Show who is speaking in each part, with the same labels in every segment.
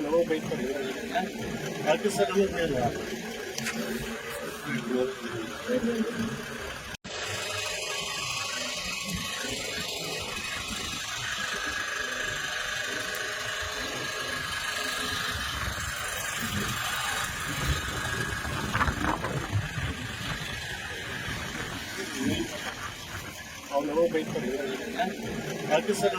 Speaker 1: அவ்வளோவா வெயிட் பண்ணிக்கிறேன் அடுத்த
Speaker 2: சார் அவ்வளோவா வெயிட் பண்ணிக்கிறேன் அடுத்த sir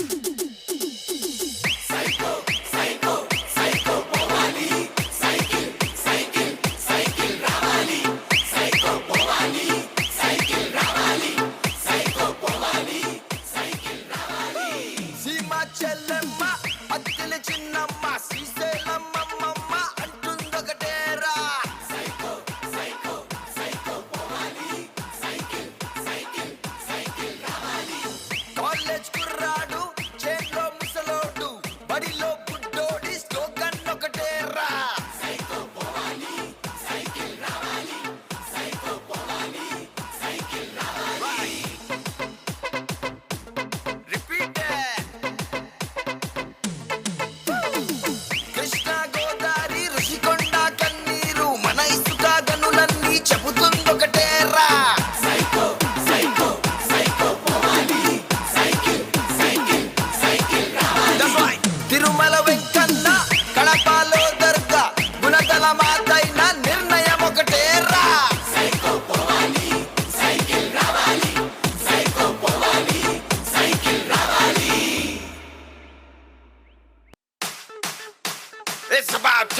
Speaker 2: Thank you.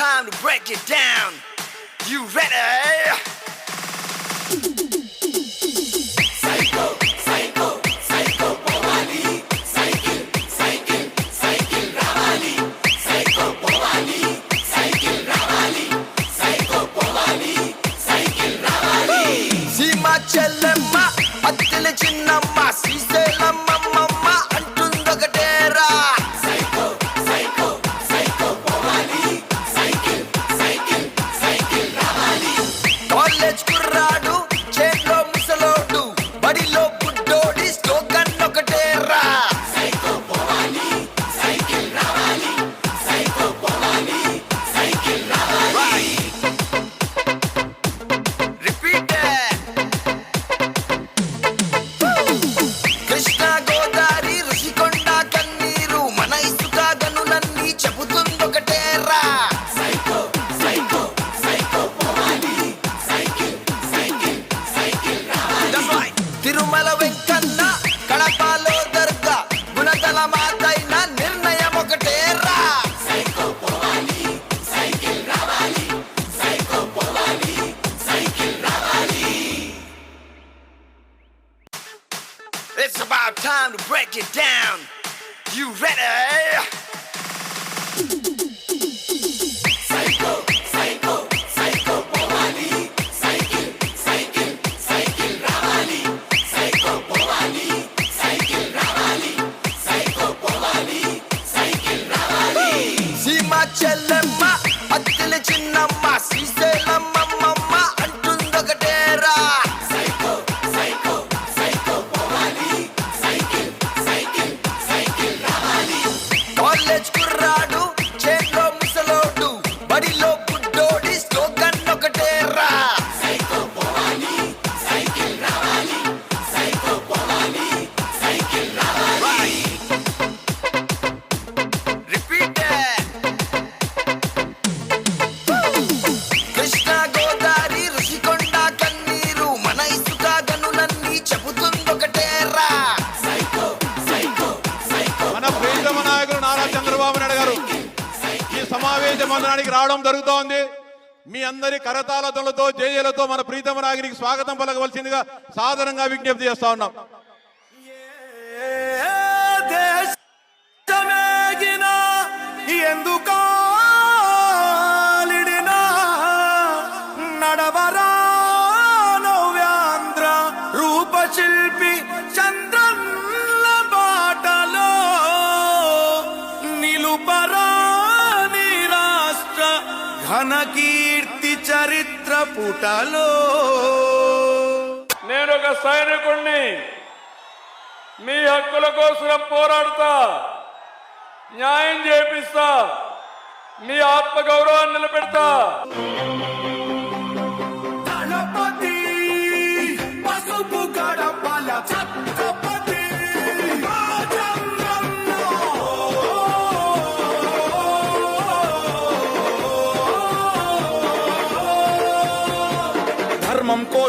Speaker 2: time to break it down. You ready? time to break it down. You ready?
Speaker 3: మందిరానికి రావడం జరుగుతోంది. మీ అందరి కరతాళతలతో జయలతో మన ప్రీతమ నాగిరికి స్వాగతం పలకవలసిందిగా సాధారణంగా విజ్ఞప్తి చేస్తా ఉన్నాం.
Speaker 4: ఎందు కీర్తి చరిత్ర పుటలో.
Speaker 5: నేను ఒక సైనికుణ్ణి. మీ హక్కుల కోసం పోరాడతా. న్యాయం చేపిస్తా. మీ ఆత్మగౌరవాన్ని నిలబెడతా.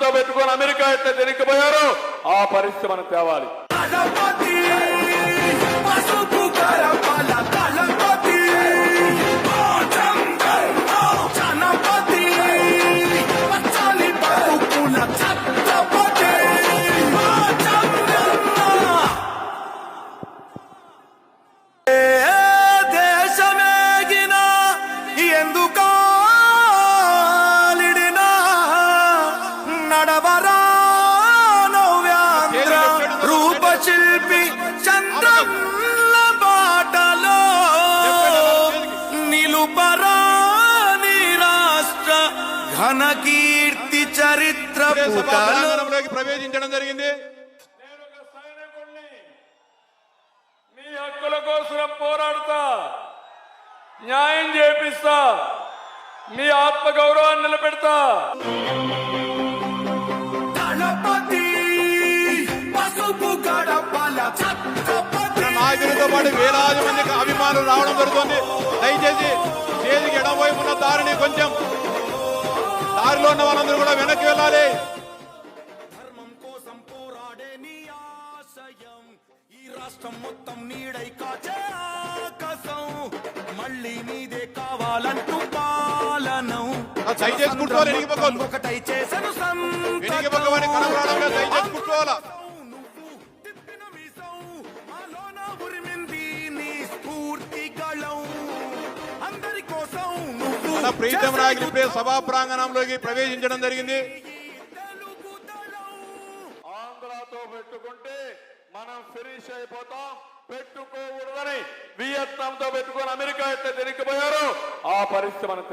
Speaker 5: తో పెట్టుకొని అమెరికా ఎట్లా తిరిగిపోయారో ఆ పరిస్థితి మనం తేవాలి
Speaker 3: ప్రవేశించడం జరిగింది.
Speaker 5: నేను ఒక సైనికుణ్ణి మీ హక్కుల కోసం పోరాడుతా న్యాయం చేపిస్తా మీ నిలబెడతా.
Speaker 4: పసుపు గడపల ఛత్రపతి.
Speaker 3: నాయకులతో పాటు వేలాది మందికి అభిమానులు రావడం జరుగుతుంది. దయచేసి స్టేజ్కి ఎడమవైపు ఉన్న దారిని కొంచెం దారిలో ఉన్న వాళ్ళందరూ కూడా వెనక్కి వెళ్ళాలి.
Speaker 4: రాష్ట్రం మొత్తం నీడై కాచే ఆకాశం మళ్ళీ నీదే కావాలంటూ పాలనం
Speaker 3: ఆ దయచేసి కూర్చోవాలి, ఎనిగి పక్కలు.
Speaker 4: ఒకటై చేసను సంతకం.
Speaker 3: వెనుక పక్కవాడిని కనబడడం లేదు, దయచేసి కూర్చోవాలా.
Speaker 4: నువ్వు తిప్పిన మీసం, మాలోన ఉరిమింది నీ స్ఫూర్తి గళం. అందరి కోసం నువ్వు
Speaker 3: మన ప్రీతం ఇప్పుడే సభా ప్రాంగణంలోకి ప్రవేశించడం జరిగింది
Speaker 5: ఫినిష్ అయిపోతాం. పెట్టుకోకూడదని వియత్నాంతో పెట్టుకొని అమెరికా ఎట్లా తిరిగిపోయారు. ఆ పరిస్థితి మనం